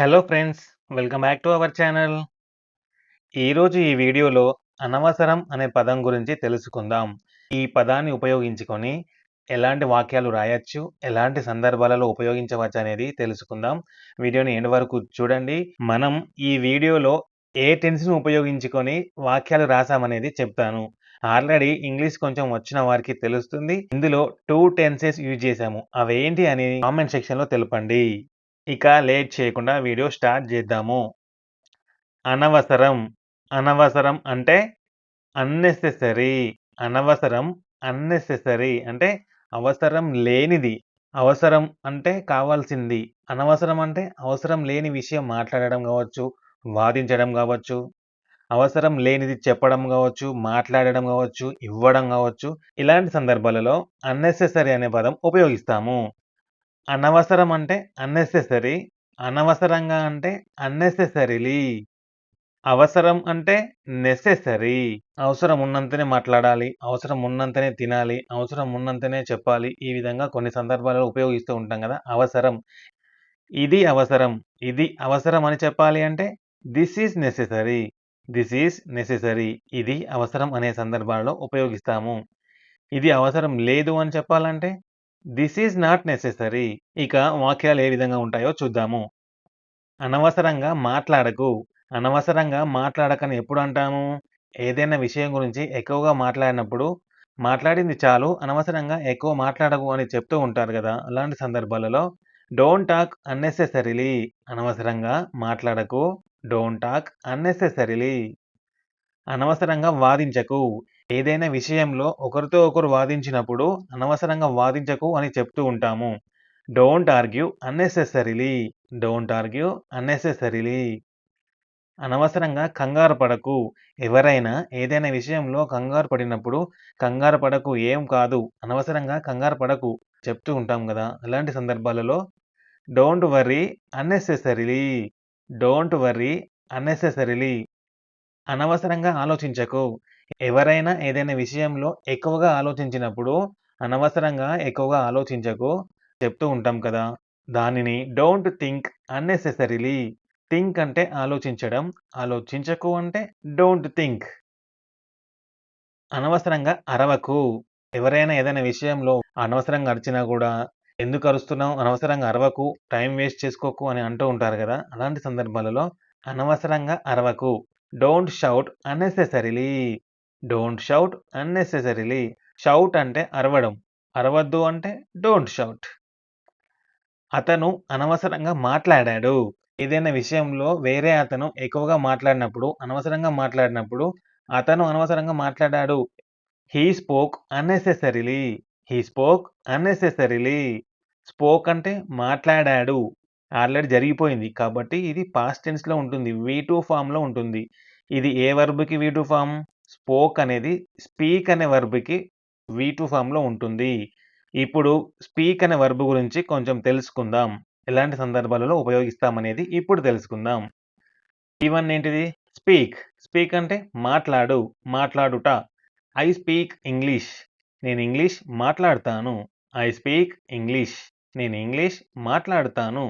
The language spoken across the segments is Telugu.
Hello friends welcome back to our channel ఈరోజు ఈ వీడియోలో అనవసరం అనే పదం గురించి తెలుసుకుందాం. ఈ పదాన్ని ఉపయోగించుకొని ఎలాంటి వాక్యాలు రాయొచ్చు ఎలాంటి సందర్భాలలో ఉపయోగించవచ్చు అనేది తెలుసుకుందాం. వీడియోని ఎండ్ వరకు చూడండి. మనం ఈ వీడియోలో ఏ టెన్స్ను ఉపయోగించుకొని వాక్యాలు రాసామనేది చెప్తాను. ఆల్రెడీ ఇంగ్లీష్ కొంచెం వచ్చిన వారికి తెలుస్తుంది. ఇందులో టూ టెన్సెస్ యూజ్ చేశాము. అవేంటి అని కామెంట్ సెక్షన్లో తెలపండి. ఇక లేట్ చేయకుండా వీడియో స్టార్ట్ చేద్దాము. అనవసరం అనవసరం అంటే అన్నెసెసరీ అనవసరం అన్నెసెసరీ అంటే అవసరం లేనిది అవసరం అంటే కావాల్సింది అనవసరం అంటే అవసరం లేని విషయం మాట్లాడడం కావచ్చు వాదించడం కావచ్చు అవసరం లేనిది చెప్పడం కావచ్చు మాట్లాడడం కావచ్చు ఇవ్వడం కావచ్చు ఇలాంటి సందర్భాలలో అన్నెసెసరీ అనే పదం ఉపయోగిస్తాము. అనవసరం అంటే అన్నెసెసరీ అనవసరంగా అంటే అన్నెసెసరీలీ అవసరం అంటే నెసెసరీ. అవసరం ఉన్నంతనే మాట్లాడాలి అవసరం ఉన్నంతనే తినాలి అవసరం ఉన్నంతనే చెప్పాలి ఈ విధంగా కొన్ని సందర్భాలలో ఉపయోగిస్తూ ఉంటాం కదా అవసరం. ఇది అవసరం ఇది అవసరం అని చెప్పాలి అంటే this is necessary this is necessary ఇది అవసరం అనే సందర్భాలలో ఉపయోగిస్తాము. ఇది అవసరం లేదు అని చెప్పాలంటే దిస్ ఈజ్ నాట్ నెసెసరీ ఇక వాక్యాలు ఏ విధంగా ఉంటాయో చూద్దాము. అనవసరంగా మాట్లాడకు. అనవసరంగా మాట్లాడకని ఎప్పుడు అంటాము? ఏదైనా విషయం గురించి ఎక్కువగా మాట్లాడినప్పుడు మాట్లాడింది చాలు అనవసరంగా ఎక్కువ మాట్లాడకు అని చెప్తూ ఉంటారు కదా అలాంటి సందర్భాలలో. డోంట్ టాక్ అన్నెసెసరీలీ అనవసరంగా మాట్లాడకు. డోంట్ టాక్ అన్నెసెసరీలీ అనవసరంగా వాదించకు. ఏదైనా విషయంలో ఒకరితో ఒకరు వాదించినప్పుడు అనవసరంగా వాదించకు అని చెప్తూ ఉంటాము. Don't argue unnecessarily don't argue unnecessarily అనవసరంగా కంగారు పడకు. ఎవరైనా ఏదైనా విషయంలో కంగారు పడినప్పుడు కంగారు పడకు ఏం కాదు అనవసరంగా కంగారు పడకు చెప్తూ ఉంటాం కదా. అలాంటి సందర్భాలలో don't worry unnecessarily don't worry unnecessarily అనవసరంగా ఆలోచించకు. ఎవరైనా ఏదైనా విషయంలో ఎక్కువగా ఆలోచించినప్పుడు అనవసరంగా ఎక్కువగా ఆలోచించకు చెప్తూ ఉంటాం కదా. దానిని డోంట్ థింక్ అన్నెసెసరీలీ. థింక్ అంటే ఆలోచించడం ఆలోచించకు అంటే డోంట్ థింక్ అనవసరంగా అరవకు. ఎవరైనా ఏదైనా విషయంలో అనవసరంగా అరిచినా కూడా ఎందుకు అరుస్తున్నావు? అనవసరంగా అరవకు. టైం వేస్ట్ చేసుకోకు అని అంటూ ఉంటారు కదా. అలాంటి సందర్భాలలో అనవసరంగా అరవకు. Don't shout unnecessarily. Don't shout unnecessarily shout అంటే అరవడం. అరవద్దు అంటే డోంట్ షౌట్ అతను అనవసరంగా మాట్లాడాడు. ఏదైనా విషయంలో వేరే అతను ఎక్కువగా మాట్లాడినప్పుడు అనవసరంగా మాట్లాడినప్పుడు అతను అనవసరంగా మాట్లాడాడు. He spoke unnecessarily he spoke unnecessarily spoke అంటే మాట్లాడాడు. ఆల్రెడీ జరిగిపోయింది. కాబట్టి ఇది పాస్ట్ టెన్స్లో ఉంటుంది. వీ టూ ఫామ్లో ఉంటుంది. ఇది ఏ వర్బ్కి వీ టూ ఫామ్ స్పోక్ అనేది స్పీక్ అనే వర్బ్కి వీ టూ ఫామ్లో ఉంటుంది. ఇప్పుడు స్పీక్ అనే వర్బ్ గురించి కొంచెం తెలుసుకుందాం. ఎలాంటి సందర్భాలలో ఉపయోగిస్తామనేది ఇప్పుడు తెలుసుకుందాం. ఈవన్ ఏంటిది స్పీక్. స్పీక్ అంటే మాట్లాడు మాట్లాడుట. I speak English. నేను ఇంగ్లీష్ మాట్లాడతాను. I speak English. నేను ఇంగ్లీష్ మాట్లాడతాను.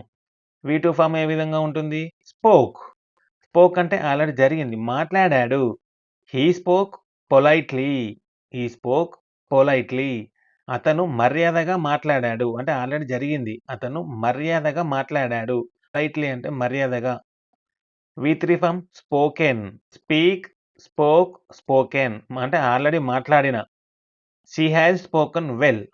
వీ టూ ఫామ్ ఏ విధంగా ఉంటుంది? స్పోక్. స్పోక్ అంటే ఆల్రెడీ జరిగింది. మాట్లాడాడు. He spoke politely he spoke politely అతను మర్యాదగా మాట్లాడాడు. అంటే ఆల్రెడీ జరిగింది. అతను మర్యాదగా మాట్లాడాడు. రైట్లీ అంటే మర్యాదగా. V three spoken speak spoke spoken అంటే ఆల్రెడీ మాట్లాడిన. She has spoken well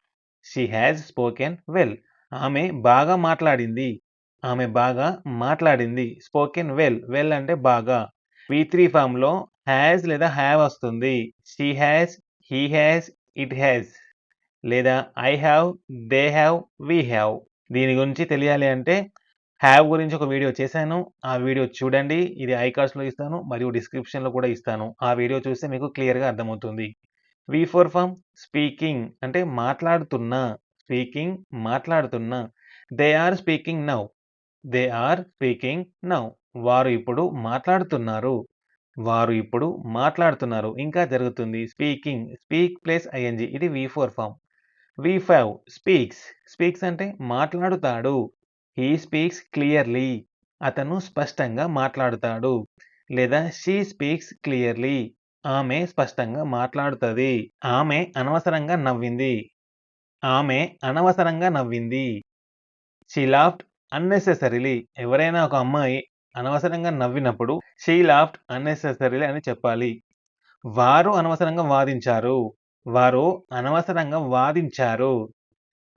she has spoken well ఆమె బాగా మాట్లాడింది. ఆమె బాగా మాట్లాడింది. స్పోకెన్ వెల్ వెల్ అంటే బాగా. వి త్రీ ఫామ్లో హ్యాజ్ లేదా హ్యావ్ వస్తుంది. She has he has it has లేదా I have they have we have దీని గురించి తెలియాలి అంటే హ్యావ్ గురించి ఒక వీడియో చేశాను. ఆ వీడియో చూడండి. ఇది ఐ కార్డ్స్లో ఇస్తాను. మరియు డిస్క్రిప్షన్లో కూడా ఇస్తాను. ఆ వీడియో చూస్తే మీకు క్లియర్గా అర్థమవుతుంది. వి ఫోర్ ఫామ్ స్పీకింగ్ అంటే మాట్లాడుతున్నా స్పీకింగ్ మాట్లాడుతున్నా. They are speaking now they are speaking now వారు ఇప్పుడు మాట్లాడుతున్నారు. వారు ఇప్పుడు మాట్లాడుతున్నారు ఇంకా జరుగుతుంది స్పీకింగ్ స్పీక్ ప్లేస్ ఐఎన్జి ఇది V four form V five speaks speaks అంటే మాట్లాడుతాడు హీ స్పీక్స్ క్లియర్లీ అతను స్పష్టంగా మాట్లాడుతాడు. లేదా షీ స్పీక్స్ క్లియర్‌లీ. ఆమె స్పష్టంగా మాట్లాడుతుంది ఆమె అనవసరంగా నవ్వింది. ఆమె అనవసరంగా నవ్వింది. She laughed unnecessarily. ఎవరైనా ఒక అమ్మాయి అనవసరంగా నవ్వినప్పుడు షీ లాఫ్ట్ అన్నెసెసరీలే అని చెప్పాలి. వారు అనవసరంగా వాదించారు. వారు అనవసరంగా వాదించారు.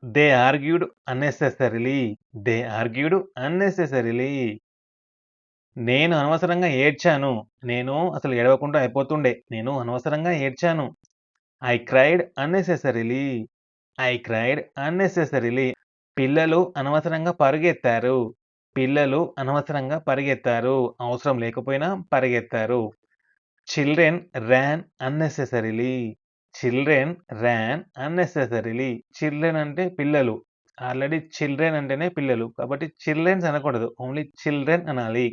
They argued unnecessarily. They argued unnecessarily. నేను అనవసరంగా ఏడ్చాను. నేను అసలు ఏడవకుండా అయిపోతుండే. నేను అనవసరంగా ఏడ్చాను. I cried unnecessarily. I cried unnecessarily. పిల్లలు అనవసరంగా పరుగెత్తారు. పిల్లలు అనవసరంగా పరిగెత్తారు. అవసరం లేకపోయినా పరిగెత్తారు. Children ran unnecessarily. Children ran unnecessarily. Children అంటే పిల్లలు. ఆల్రెడీ చిల్డ్రన్ అంటేనే పిల్లలు. కాబట్టి చిల్డ్రన్స్ అనకూడదు. ఓన్లీ చిల్డ్రన్ అనాలి.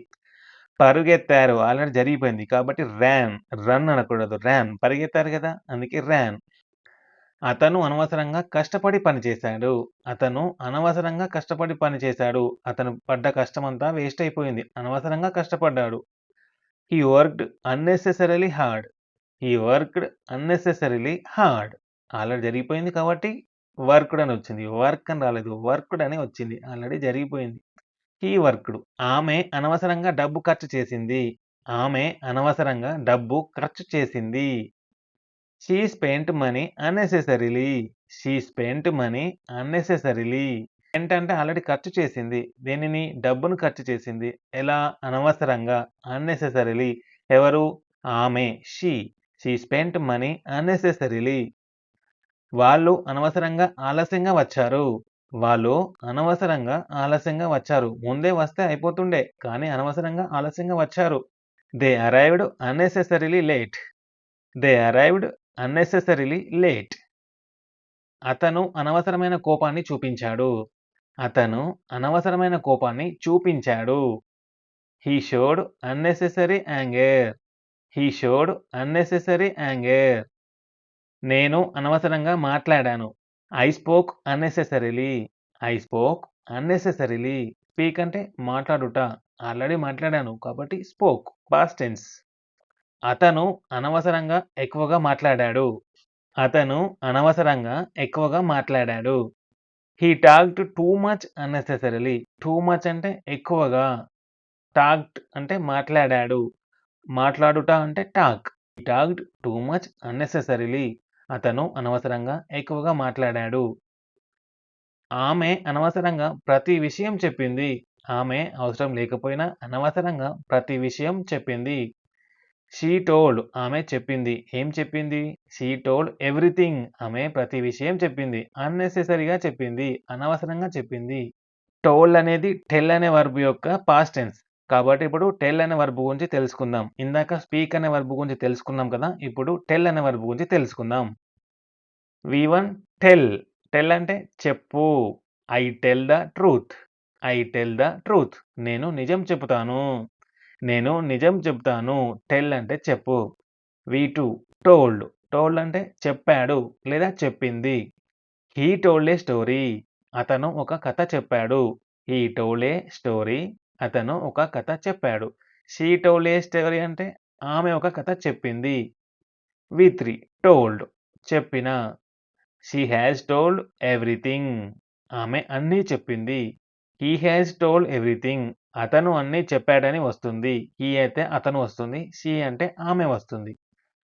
పరుగెత్తారు. ఆల్రెడీ జరిగిపోయింది. కాబట్టి ర్యాన్ రన్ అనకూడదు. ర్యాన్ పరిగెత్తారు కదా! అందుకే ర్యాన్. అతను అనవసరంగా కష్టపడి పనిచేశాడు. అతను అనవసరంగా కష్టపడి పనిచేశాడు. అతను పడ్డ కష్టమంతా వేస్ట్ అయిపోయింది. అనవసరంగా కష్టపడ్డాడు. He worked unnecessarily hard. He worked unnecessarily hard. Already జరిగిపోయింది కాబట్టి వర్క్డ్ అని వచ్చింది. వర్క్ అని రాలేదు. వర్క్డ్ అని వచ్చింది. ఆల్రెడీ జరిగిపోయింది. He worked. ఆమె అనవసరంగా డబ్బు ఖర్చు చేసింది. ఆమె అనవసరంగా డబ్బు ఖర్చు చేసింది. She spent money unnecessarily. She spent money unnecessarily. Spent అంటే ఆల్రెడీ ఖర్చు చేసింది. దేనిని? డబ్బును ఖర్చు చేసింది. ఎలా? అనవసరంగా. అన్నెసెసరీలీ. ఎవరు? ఆమె. She. She spent money unnecessarily. వాళ్ళు అనవసరంగా ఆలస్యంగా వచ్చారు. వాళ్ళు అనవసరంగా ఆలస్యంగా వచ్చారు. ముందే వస్తే అయిపోతుండే. కానీ అనవసరంగా ఆలస్యంగా వచ్చారు. They arrived unnecessarily late. They arrived unnecessarily late. అతను అనవసరమైన కోపాన్ని చూపించాడు. అతను అనవసరమైన కోపాన్ని చూపించాడు. He showed unnecessary anger. He showed unnecessary anger. నేను అనవసరంగా మాట్లాడాను. I spoke unnecessarily. I spoke unnecessarily. Speak అంటే మాట్లాడుట. ఆల్రెడీ మాట్లాడాను. కాబట్టి స్పోక్. Past tense. అతను అనవసరంగా ఎక్కువగా మాట్లాడాడు. అతను అనవసరంగా ఎక్కువగా మాట్లాడాడు. He talked too much unnecessarily. Too much అంటే ఎక్కువగా. టాక్డ్ అంటే మాట్లాడాడు. మాట్లాడుట అంటే talk. He talked too much unnecessarily. అతను అనవసరంగా ఎక్కువగా మాట్లాడాడు. ఆమె అనవసరంగా ప్రతి విషయం చెప్పింది. ఆమె అవసరం లేకపోయినా అనవసరంగా ప్రతి విషయం చెప్పింది. షీ టోల్డ్ ఆమె చెప్పింది. ఏం చెప్పింది? She told everything. ఆమె ప్రతి విషయం చెప్పింది. అన్నెసెసరీగా చెప్పింది. అనవసరంగా చెప్పింది. టోల్డ్ అనేది టెల్ అనే వర్బ్ యొక్క పాస్ట్ టెన్స్. కాబట్టి ఇప్పుడు టెల్ అనే వర్బ్ గురించి తెలుసుకుందాం. ఇందాక స్పీక్ అనే వర్బ్ గురించి తెలుసుకున్నాం కదా! ఇప్పుడు టెల్ అనే వర్బ్ గురించి తెలుసుకుందాం. V one tell. టెల్ అంటే చెప్పు. I tell the truth. I tell the truth. నేను నిజం చెబుతాను. నేను నిజం చెప్తాను టెల్ అంటే చెప్పు. వి2 టోల్డ్. టోల్డ్ అంటే చెప్పాడు లేదా చెప్పింది. He told a story. అతను ఒక కథ చెప్పాడు. He told a story. అతను ఒక కథ చెప్పాడు. షీ టోల్డ్ ఏ స్టోరీ అంటే ఆమె ఒక కథ చెప్పింది. V three told. చెప్పిన. She has told everything. ఆమె అన్నీ చెప్పింది. He has told everything. అతను అన్నీ చెప్పాడని వస్తుంది. ఈ అయితే అతను వస్తుంది. షీ అంటే ఆమె వస్తుంది.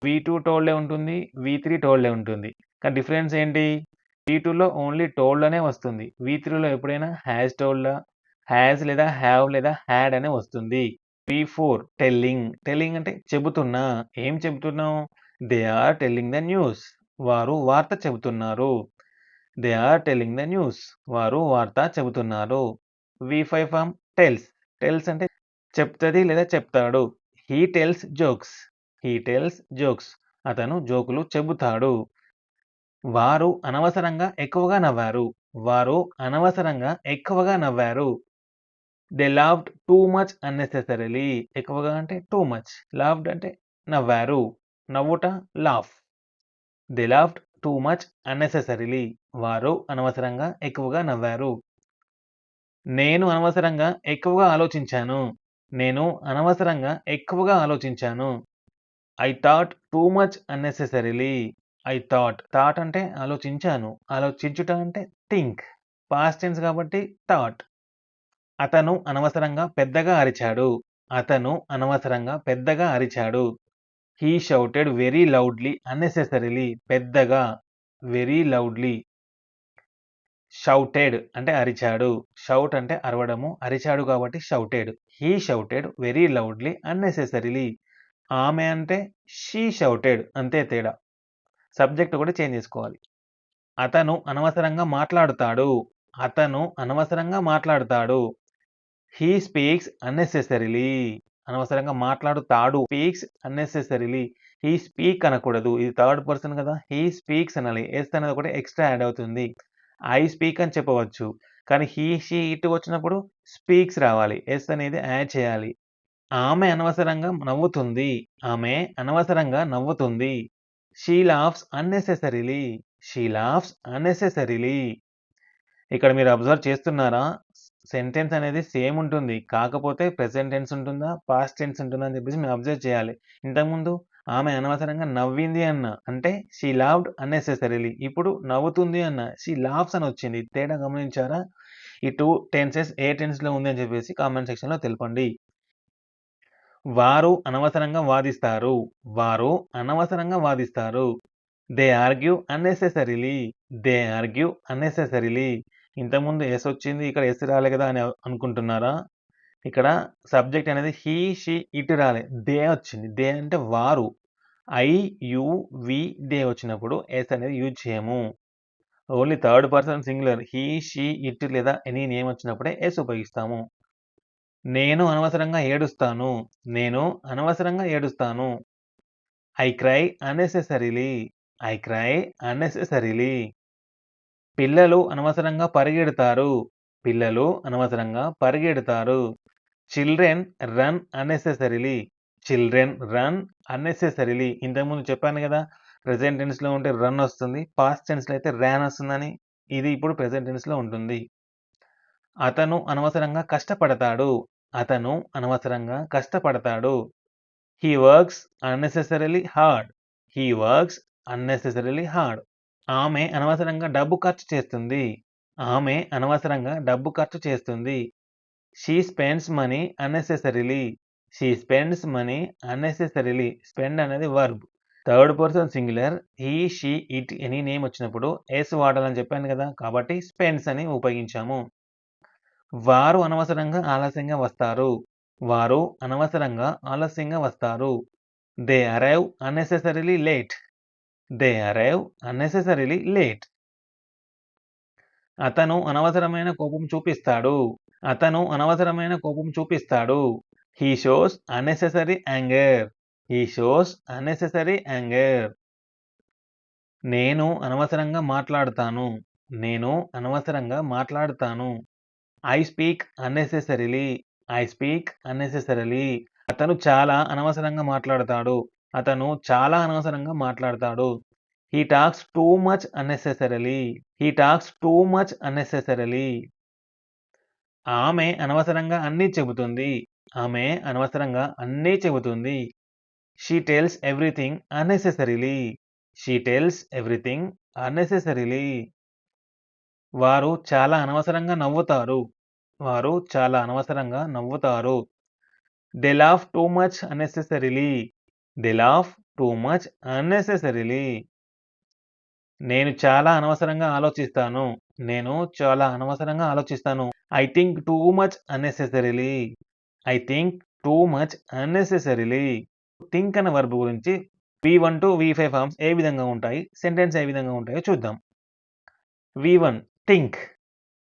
వి టూ టోల్డే ఉంటుంది. వి త్రీ టోల్డే ఉంటుంది. కానీ డిఫరెన్స్ ఏంటి? వి టూలో ఓన్లీ టోల్డ్ అనే వస్తుంది. వి3లో ఎప్పుడైనా హ్యాజ్ టోల్డా, హ్యాజ్ లేదా హ్యావ్ లేదా హ్యాడ్ అనే వస్తుంది. వి ఫోర్ టెల్లింగ్. టెల్లింగ్ అంటే చెబుతున్నా. ఏం చెబుతున్నావు? They are telling the news. వారు వార్త చెబుతున్నారు. They are telling the news. వారు వార్త చెబుతున్నారు. V five form tells. Tells అంటే చెప్తుంది లేదా చెప్తాడు. He tells jokes. He tells jokes. అతను జోకులు చెబుతాడు. వారు అనవసరంగా ఎక్కువగా నవ్వారు. వారు అనవసరంగా ఎక్కువగా నవ్వారు. They loved too much unnecessarily. ఎక్కువగా అంటే టూ మచ్. లవ్డ్ అంటే నవ్వారు. నవ్వుట laugh. They loved too much unnecessarily. వారు అనవసరంగా ఎక్కువగా నవ్వారు. నేను అనవసరంగా ఎక్కువగా ఆలోచించాను. నేను అనవసరంగా ఎక్కువగా ఆలోచించాను. I thought too much unnecessarily. I thought thought అంటే ఆలోచించాను. ఆలోచించుట అంటే థింక్. పాస్ట్ టెన్స్ కాబట్టి థాట్. అతను అనవసరంగా పెద్దగా అరిచాడు. అతను అనవసరంగా పెద్దగా అరిచాడు. He shouted very loudly unnecessarily. పెద్దగా. Very loudly. షౌటెడ్ అంటే అరిచాడు. షౌట్ అంటే అరవడము. అరిచాడు కాబట్టి shouted. He shouted very loudly unnecessarily. ఆమె అంటే షీ షౌటెడ్ అంతే తేడా. సబ్జెక్ట్ కూడా చేంజ్ చేసుకోవాలి. అతను అనవసరంగా మాట్లాడుతాడు. అతను అనవసరంగా మాట్లాడుతాడు. He speaks unnecessarily. అనవసరంగా మాట్లాడుతాడు. Speaks unnecessarily. హీ స్పీక్ అనకూడదు. ఇది థర్డ్ పర్సన్ కదా! హీ స్పీక్స్ అనాలి. ఎస్ అనేది ఒకటి ఎక్స్‌ట్రా యాడ్ అవుతుంది. ఐ స్పీక్ అని చెప్పవచ్చు. కానీ హీ, షీ, ఇట్ వచ్చినప్పుడు స్పీక్స్ రావాలి. ఎస్ అనేది యాడ్ చేయాలి. ఆమె అనవసరంగా నవ్వుతుంది. ఆమె అనవసరంగా నవ్వుతుంది. She laughs unnecessarily. She laughs unnecessarily. ఇక్కడ మీరు అబ్జర్వ్ చేస్తున్నారా? సెంటెన్స్ అనేది సేమ్ ఉంటుంది. కాకపోతే ప్రెసెంట్ టెన్స్ ఉంటుందా? పాస్ట్ టెన్స్ ఉంటుందా? అని చెప్పేసి మీరు అబ్జర్వ్ చేయాలి. ఇంతకుముందు ఆమె అనవసరంగా నవ్వింది అన్న అంటే షీ లాఫ్డ్ అన్నెసెసరీలీ. ఇప్పుడు నవ్వుతుంది అన్నా. షీ లాఫ్స్ అని వచ్చింది. తేడా గమనించారా? ఈ టూ టెన్సెస్ ఏ టెన్స్‌లో ఉంది అని చెప్పేసి కామెంట్ సెక్షన్‌లో తెలపండి. వారు అనవసరంగా వాదిస్తారు. వారు అనవసరంగా వాదిస్తారు. They argue unnecessarily. They argue unnecessarily. ఇంతకుముందు ఎస్ వచ్చింది. ఇక్కడ ఎస్ రాలే కదా! అని అనుకుంటున్నారా? ఇక్కడ సబ్జెక్ట్ అనేది హీ, షీ, ఇటు రాలే. దే వచ్చింది. దే అంటే వారు. ఐ, యూ, వి, దే వచ్చినప్పుడు ఎస్ అనేది యూజ్ చేయము. Only third person singular he, she, it లేదా ఎనీ నేమ్ వచ్చినప్పుడే ఎస్ ఉపయోగిస్తాము. నేను అనవసరంగా ఏడుస్తాను. నేను అనవసరంగా ఏడుస్తాను. I cry unnecessarily. I cry unnecessarily. పిల్లలు అనవసరంగా పరిగెడతారు. పిల్లలు అనవసరంగా పరిగెడతారు. Children run unnecessarily. Children run unnecessarily. ఇంతకుముందు చెప్పాను కదా! ప్రజెంట్ టెన్స్‌లో ఉంటే రన్ వస్తుంది. పాస్ట్ టెన్స్‌లో అయితే ర్యాన్ వస్తుందని. ఇది ఇప్పుడు ప్రజెంట్ టెన్స్‌లో ఉంటుంది. అతను అనవసరంగా కష్టపడతాడు. అతను అనవసరంగా కష్టపడతాడు. He works unnecessarily hard. He works unnecessarily hard. ఆమె అనవసరంగా డబ్బు ఖర్చు చేస్తుంది. ఆమె అనవసరంగా డబ్బు ఖర్చు చేస్తుంది. She spends money unnecessarily. She spends money unnecessarily. Spend అనేది verb. Third person singular he, she, it any name వచ్చినప్పుడు ఎస్ వాడాలని చెప్పాను కదా! కాబట్టి స్పెండ్స్ అని ఉపయోగించాము. వారు అనవసరంగా ఆలస్యంగా వస్తారు. వారు అనవసరంగా ఆలస్యంగా వస్తారు. They arrive unnecessarily late. They arrive unnecessarily late. అతను అనవసరమైన కోపం చూపిస్తాడు. అతను అనవసరమైన కోపం చూపిస్తాడు. He shows unnecessary anger. He shows unnecessary anger. నేను అనవసరంగా మాట్లాడతాను. నేను అనవసరంగా మాట్లాడతాను. I speak unnecessarily. I speak unnecessarily. అతను చాలా అనవసరంగా మాట్లాడతాడు. అతను చాలా అనవసరంగా మాట్లాడతాడు. He talks too much unnecessarily. He talks too much unnecessarily. ఆమె అనవసరంగా అన్నీ చెబుతుంది. ఆమె అనవసరంగా అన్నీ చెబుతుంది. She tells everything unnecessarily. She tells everything unnecessarily. వారు చాలా అనవసరంగా నవ్వుతారు. వారు చాలా అనవసరంగా నవ్వుతారు. They laugh too much unnecessarily. They laugh too much unnecessarily. నేను చాలా అనవసరంగా ఆలోచిస్తాను. నేను చాలా అనవసరంగా ఆలోచిస్తాను. I think too much unnecessarily. I think too much unnecessarily. Think అనే వర్బ్ గురించి V one to V five forms ఏ విధంగా ఉంటాయి? సెంటెన్స్ ఏ విధంగా ఉంటాయో చూద్దాం. V one think.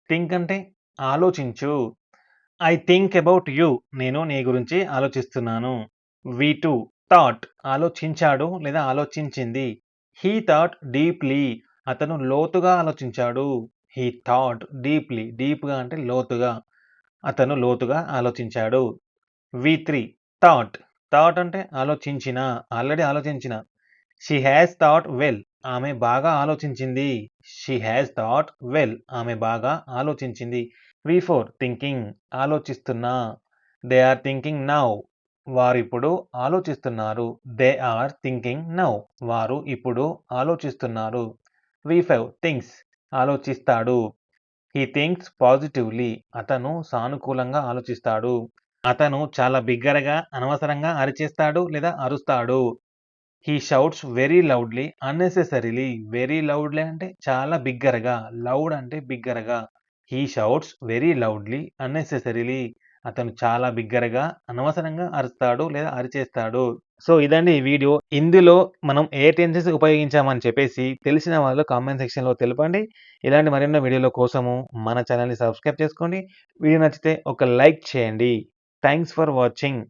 థింక్ అంటే ఆలోచించు. I think about you. నేను నీ గురించి ఆలోచిస్తున్నాను. వి టూ థాట్ ఆలోచించాడు లేదా ఆలోచించింది. He thought deeply. అతను లోతుగా ఆలోచించాడు. He thought deeply. డీప్‌గా అంటే లోతుగా. అతను లోతుగా ఆలోచించాడు. V three thought. థాట్ అంటే ఆలోచించిన. ఆల్రెడీ ఆలోచించిన. She has thought well. ఆమె బాగా ఆలోచించింది. She has thought well. ఆమె బాగా ఆలోచించింది. వి ఫోర్ థింకింగ్ ఆలోచిస్తున్నా దే ఆర్ థింకింగ్ నౌ వారు ఇప్పుడు ఆలోచిస్తున్నారు దే ఆర్ థింకింగ్ నౌ వారు ఇప్పుడు ఆలోచిస్తున్నారు వి ఫైవ్ థింగ్స్ ఆలోచిస్తాడు. హీ థింక్స్ పాజిటివ్లీ అతను సానుకూలంగా ఆలోచిస్తాడు. అతను చాలా బిగ్గరగా అనవసరంగా అరిచేస్తాడు లేదా అరుస్తాడు. He shouts very loudly unnecessarily very loudly అంటే చాలా బిగ్గరగా లౌడ్ అంటే బిగ్గరగా. He shouts very loudly unnecessarily అతను చాలా బిగ్గరగా అనవసరంగా అరుస్తాడు లేదా అరిచేస్తాడు. సో ఇదండి ఈ వీడియో. ఇందులో మనం ఏ టెన్సెస్ ఉపయోగించామని చెప్పేసి తెలిసిన వాళ్ళు కామెంట్ సెక్షన్లో తెలపండి. ఇలాంటి మరెన్నో వీడియోల కోసము మన ఛానల్ని సబ్స్క్రైబ్ చేసుకోండి. వీడియో నచ్చితే ఒక లైక్ చేయండి. Thanks for watching.